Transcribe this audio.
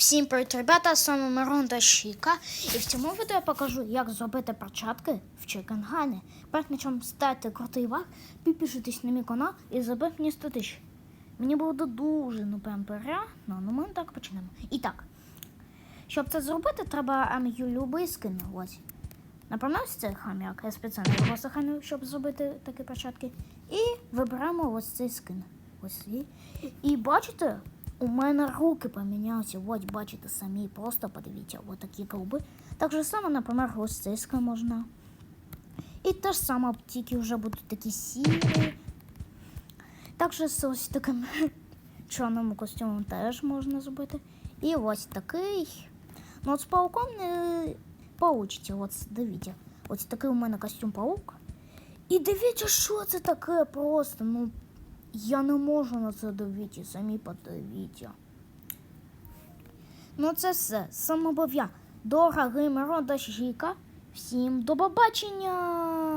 Всім привіт, ребята, з вами Мирон та Шіка. І в цьому відео я покажу, як зробити перчатки в Чекангані. Перед нічим ставте крутий лайк, підпишитесь на мій канал і забив мені 100 тисяч. Мені буде дуже ну прям приємно, ну ми так почнемо. І так, щоб це зробити, треба ем, любий скин. Ось. Ось цей хам'як. Я спеціально його заханю, щоб зробити такі перчатки. І виберемо ось цей скин. Ось. І бачите, у мене руки помінялися. Ось бачите самі, просто подивіться, ось такі колби. Так же само, наприклад, ось цей скин можна. І те ж саме, тільки вже будуть такі сірі. Також з ось таким чорним костюмом теж можна зробити. І ось такий. Ну от з пауком не получиться. От дивіться. Ось такий у мене костюм паук. І дивіться, що це таке просто. Ну, я не можу на це дивитися, самі подивіться. Ну, це все. Саме був я. Дорогий Мирон та Шіка. Всім до побачення!